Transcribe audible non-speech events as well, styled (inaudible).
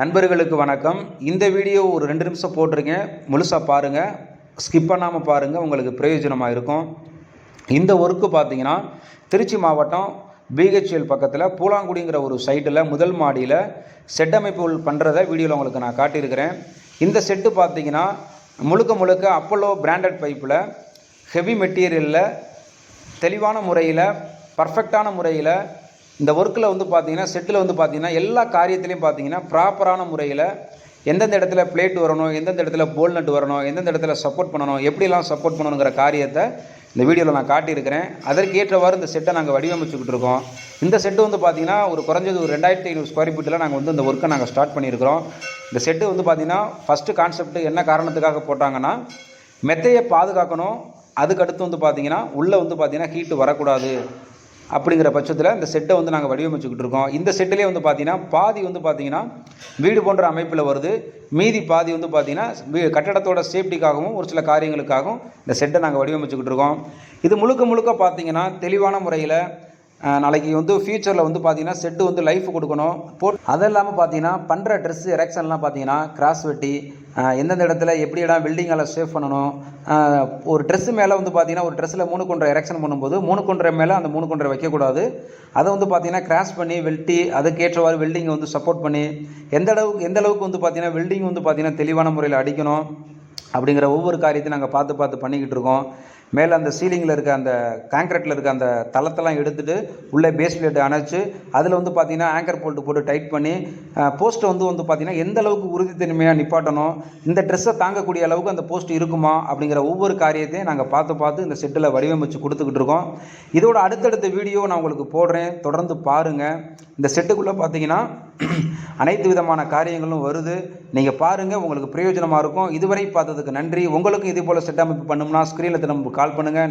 நண்பர்களுக்கு வணக்கம். இந்த வீடியோ ஒரு ரெண்டு நிமிஷம் போட்டிருங்க. முழுசாக பாருங்கள் ஸ்கிப் பண்ணாமல் பாருங்கள் உங்களுக்கு பிரயோஜனமாக இருக்கும். இந்த ஒர்க்கு பார்த்தீங்கன்னா திருச்சி மாவட்டம் பிஹெச்எல் பக்கத்தில் பூலாங்குடிங்கிற ஒரு சைட்டில் முதல் மாடியில் செட்டமைப்பு பண்ணுறத வீடியோவில் உங்களுக்கு நான் காட்டியிருக்கிறேன். இந்த செட்டு பார்த்தீங்கன்னா முழுக்க முழுக்க அப்போலோ பிராண்டட் பைப்பில் ஹெவி மெட்டீரியலில் தெளிவான முறையில் பர்ஃபெக்டான முறையில் இந்த ஒர்க்கில் வந்து பார்த்தீங்கன்னா செட்டில் வந்து பார்த்தீங்கன்னா எல்லா காரியத்திலையும் பார்த்தீங்கன்னா ப்ராப்பரான முறையில் எந்தெந்த இடத்துல பிளேட் வரணும் எந்தெந்த இடத்துல போல் நட்டு வரணும் எந்தெந்த இடத்துல சப்போர்ட் பண்ணணும் எப்படிலாம் சப்போர்ட் பண்ணணுங்கிற காரியத்தை இந்த வீடியோவில் நான் காட்டியிருக்கிறேன். அதற்கு ஏற்றவாறு இந்த செட்டை நாங்கள் வடிவமைச்சுக்கிட்டு இருக்கோம். இந்த செட்டு வந்து பார்த்தீங்கன்னா ஒரு குறைஞ்சது ஒரு ரெண்டாயிரத்தி ஐநூறு ஸ்கொயர் ஃபீட்டில் நாங்கள் வந்து இந்த ஒர்க்கை நாங்கள் ஸ்டார்ட் பண்ணியிருக்கிறோம். இந்த செட்டு வந்து பார்த்தீங்கன்னா ஃபஸ்ட்டு கான்செப்ட் என்ன காரணத்துக்காக போட்டாங்கன்னா மெத்தையை பாதுகாக்கணும். அதுக்கடுத்து வந்து பார்த்தீங்கன்னா உள்ளே வந்து பார்த்தீங்கன்னா ஹீட்டு வரக்கூடாது. அப்படிங்கிற பட்சத்தில் இந்த செட்டை வந்து நாங்கள் வடிவமைச்சுக்கிட்டு இருக்கோம். இந்த செட்டிலே வந்து பார்த்தீங்கன்னா பாதி வந்து பார்த்தீங்கன்னா வீடு போன்ற அமைப்பில் வருது. மீதி பாதி வந்து பார்த்தீங்கன்னா கட்டடத்தோட சேஃப்டிக்காகவும் ஒரு சில காரியங்களுக்காகவும் இந்த செட்டை நாங்கள் வடிவமைச்சுக்கிட்டு இருக்கோம். இது முழுக்க முழுக்க பார்த்தீங்கன்னா தெளிவான முறையில் நாளைக்கு வந்து ஃபியூச்சரில் வந்து பார்த்தீங்கன்னா செட்டு வந்து லைஃப் கொடுக்கணும். போட் அது இல்லாமல் பார்த்தீங்கன்னா பண்ணுற ட்ரெஸ்ஸு எரெக்ஷன்லாம் பார்த்தீங்கன்னா கிராஸ் வெட்டி எந்தெந்த இடத்துல எப்படி இடம் பில்டிங்கெல்லாம் சேவ் பண்ணணும். ஒரு ட்ரெஸ்ஸு மேலே வந்து பார்த்தீங்கன்னா ஒரு ட்ரெஸ்ஸில் மூணு கொண்டரை எரெக்ஷன் பண்ணும்போது மூணு கொண்டரை மேலே அந்த மூணு கொண்டரை வைக்கக்கூடாது. அதை வந்து பார்த்தீங்கன்னா கிராஸ் பண்ணி வெல்ட்டி அதுக்கேற்றவாறு வெல்டிங்கை வந்து சப்போர்ட் பண்ணி எந்த அளவுக்கு எந்த அளவுக்கு வந்து பார்த்தீங்கன்னா வெல்டிங் வந்து பார்த்தீங்கன்னா தெளிவான முறையில் அடிக்கணும் அப்படிங்கிற ஒவ்வொரு காரியத்தையும் நாங்கள் பார்த்து பார்த்து பண்ணிக்கிட்டு இருக்கோம். மேலே அந்த சீலிங்கில் இருக்க அந்த காங்க்ரீட்டில் இருக்க அந்த தளத்தெல்லாம் எடுத்துகிட்டு உள்ளே பேஸ் பிளேட் அணைச்சு அதில் வந்து பார்த்திங்கன்னா ஆங்கர் போல்ட்டு போட்டு டைட் பண்ணி போஸ்ட்டை வந்து வந்து பார்த்தீங்கன்னா எந்த அளவுக்கு உறுதித்தன்மையாக நிப்பாட்டணும் இந்த ட்ரெஸ்ஸை தாங்கக்கூடிய அளவுக்கு அந்த போஸ்ட் இருக்குமா அப்படிங்கிற ஒவ்வொரு காரியத்தையும் நாங்கள் பார்த்து பார்த்து இந்த செட்டில் வடிவமைச்சு கொடுத்துக்கிட்டு இருக்கோம். இதோட அடுத்தடுத்த வீடியோ நான் உங்களுக்கு போடுறேன். தொடர்ந்து பாருங்கள் இந்த செட்டுக்குள்ளே பார்த்தீங்கன்னா (clears throat) அனைத்து விதமான காரியங்களும் வருது. நீங்கள் பாருங்கள் உங்களுக்கு பிரயோஜனமாக இருக்கும். இதுவரை பார்த்ததுக்கு நன்றி. உங்களுக்கும் இதே போல் செட் அமைப்பு பண்ணோம்னா ஸ்க்ரீனில் நம்ம கால் பண்ணுங்கள்